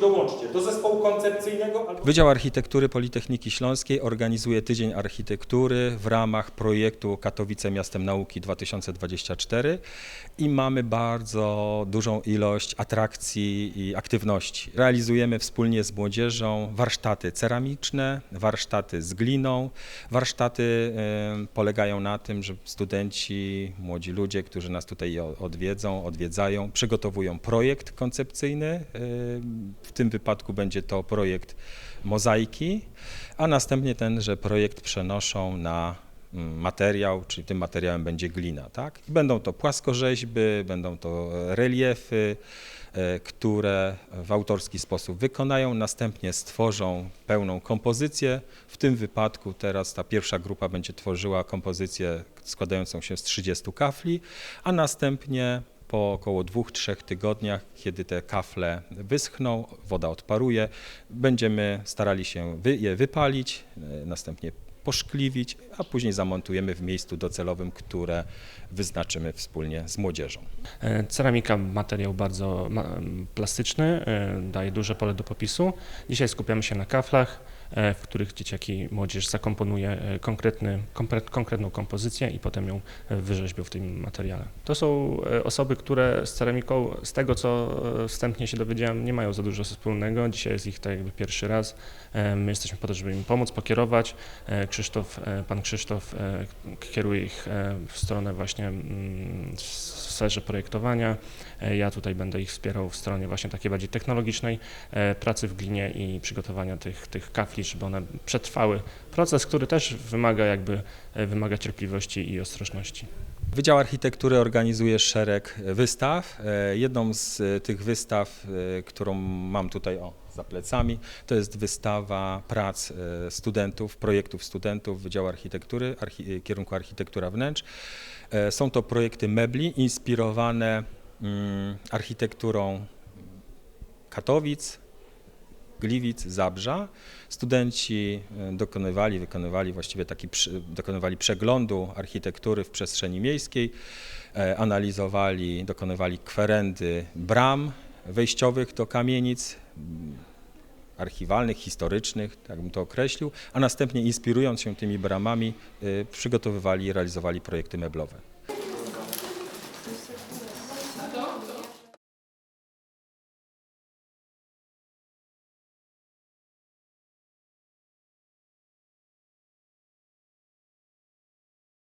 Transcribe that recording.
Dołączcie do zespołu koncepcyjnego albo... Wydział Architektury Politechniki Śląskiej organizuje Tydzień Architektury w ramach projektu Katowice Miastem Nauki 2024 i mamy bardzo dużą ilość atrakcji i aktywności. Realizujemy wspólnie z młodzieżą warsztaty ceramiczne, warsztaty z gliną. Warsztaty polegają na tym, że studenci, młodzi ludzie, którzy nas tutaj odwiedzą, odwiedzają, przygotowują projekt koncepcyjny. W tym wypadku będzie to projekt mozaiki, a następnie tenże projekt przenoszą na mm, materiał, czyli tym materiałem będzie glina. Tak? Będą to płaskorzeźby, będą to reliefy, e, które w autorski sposób wykonają, następnie stworzą pełną kompozycję. W tym wypadku teraz ta pierwsza grupa będzie tworzyła kompozycję składającą się z 30 kafli, a następnie po około dwóch, trzech tygodniach, kiedy te kafle wyschną, woda odparuje, będziemy starali się je wypalić, e, następnie poszkliwić, a później zamontujemy w miejscu docelowym, które wyznaczymy wspólnie z młodzieżą. E, Ceramika materiał bardzo plastyczny, e, daje duże pole do popisu. Dzisiaj skupiamy się na kaflach, w których dzieciaki młodzież zakomponuje e, konkretny, konkretną kompozycję i potem ją e, wyrzeźbią w tym materiale. To są e, osoby, które z ceramiką, z tego co e, wstępnie się dowiedziałem, nie mają za dużo wspólnego. Dzisiaj jest ich tak jakby pierwszy raz. E, My jesteśmy po to, żeby im pomóc, pokierować. E, Krzysztof, e, pan Krzysztof e, kieruje ich e, w stronę właśnie mm, w sferze projektowania. E, Ja tutaj będę ich wspierał w stronie właśnie takiej bardziej technologicznej, e, pracy w glinie i przygotowania tych, tych kafli, żeby one przetrwały proces, który też wymaga jakby, e, wymaga cierpliwości i ostrożności. Wydział Architektury organizuje szereg wystaw. E, Jedną z e, tych wystaw, którą mam tutaj o, za plecami, to jest wystawa prac studentów, projektów studentów Wydziału Architektury, archi, kierunku Architektura Wnętrz. Są to projekty mebli inspirowane mm, architekturą Katowic, Gliwic, Zabrza. Studenci e, dokonywali, wykonywali właściwie taki, dokonywali przeglądu architektury w przestrzeni miejskiej, e, analizowali, dokonywali kwerendy bram wejściowych do kamienic mm, archiwalnych, historycznych, tak bym to określił, a następnie inspirując się tymi bramami e, przygotowywali i realizowali projekty meblowe.